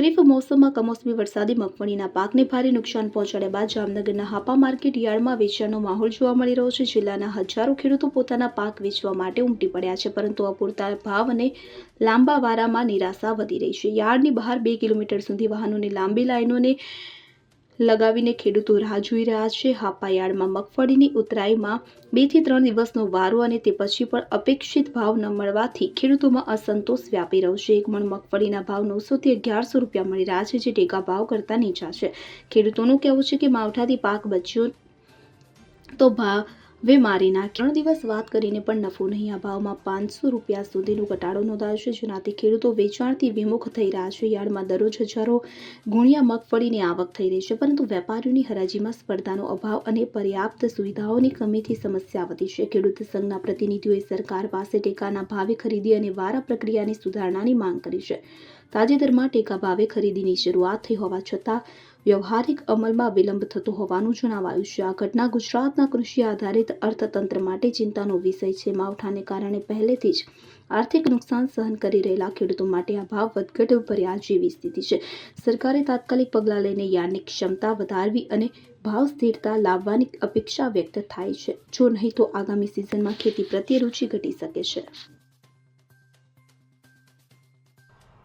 મોસમમાં કમોસમી વરસાદી મગફળીના પાકને ભારે નુકસાન પહોંચાડ્યા બાદ જામનગરના હાપા માર્કેટ યાર્ડમાં વેચાણનો માહોલ જોવા મળી રહ્યો છે. જિલ્લાના હજારો ખેડૂતો પોતાના પાક વેચવા માટે ઉમટી પડ્યા છે, પરંતુ અપૂરતા ભાવ અને લાંબા વારામાં નિરાશા વધી રહી છે. યાર્ડની બહાર બે કિલોમીટર સુધી વાહનોની લાંબી લાઈનોને લગાવીને ખેડૂતો રાહ જોઈ રહ્યા છે. હાપાયાળમાં મગફળીની ઉતરાઈમાં બેથી ત્રણ દિવસનો વારો અને તે પછી પણ અપેક્ષિત ભાવ ન મળવાથી ખેડૂતોમાં અસંતોષ વ્યાપી રહ્યો છે. એક મણ મગફળીના ભાવ નવસોથી અગિયારસો રૂપિયા મળી રહ્યા છે, જે ટેકા ભાવ કરતાં નીચા છે. ખેડૂતોનું કહેવું છે કે માવઠાથી પાક બચ્યો તો ભાવે મારી નાખ ત્રણ દિવસ વાત કરીને પણ નફો નહીં. આ ભાવમાં પાંચસો રૂપિયા સુધીનો ઘટાડો નોંધાયો છે, જેનાથી ખેડૂતો વેચાણથી વિમુખ થઈ રહ્યા છે. યાર્ડમાં દરરોજ હજારો ગુણ્યા મગફળીની આવક થઈ રહી છે, પરંતુ વેપારીઓની હરાજીમાં સ્પર્ધાનો અભાવ અને પર્યાપ્ત સુવિધાઓની કમીથી સમસ્યા વધી છે. ખેડૂત સંઘના પ્રતિનિધિઓએ સરકાર પાસે ટેકાના ભાવે ખરીદી અને વારા પ્રક્રિયાની સુધારણાની માંગ કરી છે. તાજેતરમાં ટેકા ભાવે ખરીદીની શરૂઆત થઈ હોવા છતાં વ્યવહારિક અમલમાં વિલંબ થતો હોવાનું જણાવાયું છે. આ ઘટના ગુજરાતના કૃષિ આધારિત અર્થતંત્ર માટે ચિંતાનો વિષય છે. માવઠાને કારણે પહેલેથી જ આર્થિક નુકસાન સહન કરી રહેલા ખેડૂતો માટે આ ભાવ વધઘટ ભર્યા જેવી સ્થિતિ છે. સરકારે તાત્કાલિક પગલાં લઈને યાર્ડની ક્ષમતા વધારવી અને ભાવ સ્થિરતા લાવવાની અપેક્ષા વ્યક્ત થાય છે. જો નહીં તો આગામી સિઝનમાં ખેતી પ્રત્યે રુચિ ઘટી શકે છે.